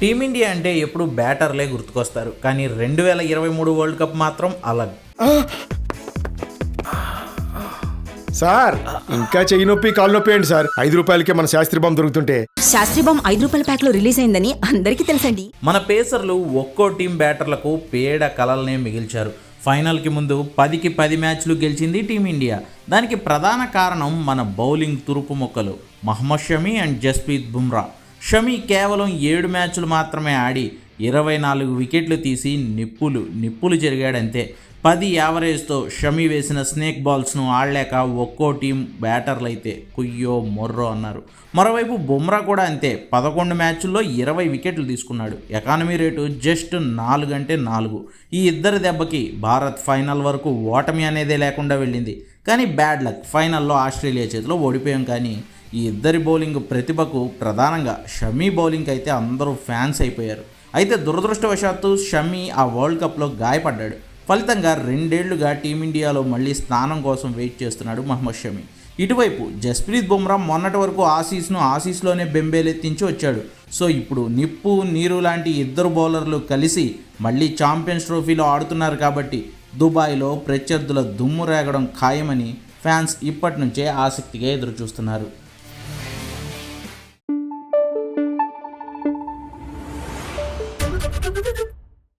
Team India అంటే ఎప్పుడు బ్యాటర్లే గుర్తుకొస్తారు. కానీ రెండు వేల ఇరవై మూడు వరల్డ్ కప్ మాత్రం అలగ్. సార్ ఇంకా చెయ్యి నొప్పి కాలు నొప్పి ఏంటి సార్? ఐదు రూపాయలకే మన శాస్త్రి బాంబు దొరుకుతుంటే. శాస్త్రీ బామ్ ఐదు రూపాయల ప్యాక్లో రిలీజ్ అయిందని అందరికీ తెలుసండి. మన పేసర్లు ఒక్కో టీం బ్యాటర్లకు పేడ కలల్నే మిగిల్చారు. ఫైనల్కి ముందు పదికి పది మ్యాచ్లు గెలిచింది టీమిండియా. దానికి ప్రధాన కారణం మన బౌలింగ్ తురుపు మొక్కలు. మహమ్మద్ షమి అండ్ జస్ప్రీత్ బుమ్రా. షమి కేవలం ఏడు మ్యాచ్లు మాత్రమే ఆడి ఇరవై నాలుగు వికెట్లు తీసి నిప్పులు నిప్పులు జరిగాడంతే. పది యావరేజ్తో షమి వేసిన స్నేక్ బాల్స్ను ఆడలేక ఒక్కో టీం బ్యాటర్లు అయితే కుయ్యో మొర్రో అన్నారు. మరోవైపు బుమ్రా కూడా అంతే పదకొండు మ్యాచ్ల్లో ఇరవై వికెట్లు తీసుకున్నాడు. ఎకానమీ రేటు జస్ట్ నాలుగు అంటే నాలుగు. ఈ ఇద్దరి దెబ్బకి భారత్ ఫైనల్ వరకు ఓటమి అనేదే లేకుండా వెళ్ళింది. కానీ బ్యాడ్ లక్ ఫైనల్లో ఆస్ట్రేలియా చేతిలో ఓడిపోయాం కానీ ఈ ఇద్దరి బౌలింగ్ ప్రతిభకు ప్రధానంగా షమీ బౌలింగ్ అయితే అందరూ ఫ్యాన్స్ అయిపోయారు. అయితే దురదృష్టవశాత్తు షమీ ఆ వరల్డ్ కప్లో గాయపడ్డాడు. ఫలితంగా రెండేళ్ళుగా టీమిండియాలో మళ్ళీ స్థానం కోసం వెయిట్ చేస్తున్నాడు మహమ్మద్ షమి. ఇటువైపు జస్ప్రీత్ బుమ్రా మొన్నటి వరకు ఆసీస్ను ఆసీస్లోనే బెంబేలెత్తించి వచ్చాడు. సో ఇప్పుడు నిప్పు నీరు లాంటి ఇద్దరు బౌలర్లు కలిసి మళ్ళీ ఛాంపియన్స్ ట్రోఫీలో ఆడుతున్నారు కాబట్టి దుబాయ్లో ప్రత్యర్థుల దుమ్ము రేగడం ఖాయమని ఫ్యాన్స్ ఇప్పటి నుంచే ఆసక్తిగా ఎదురుచూస్తున్నారు.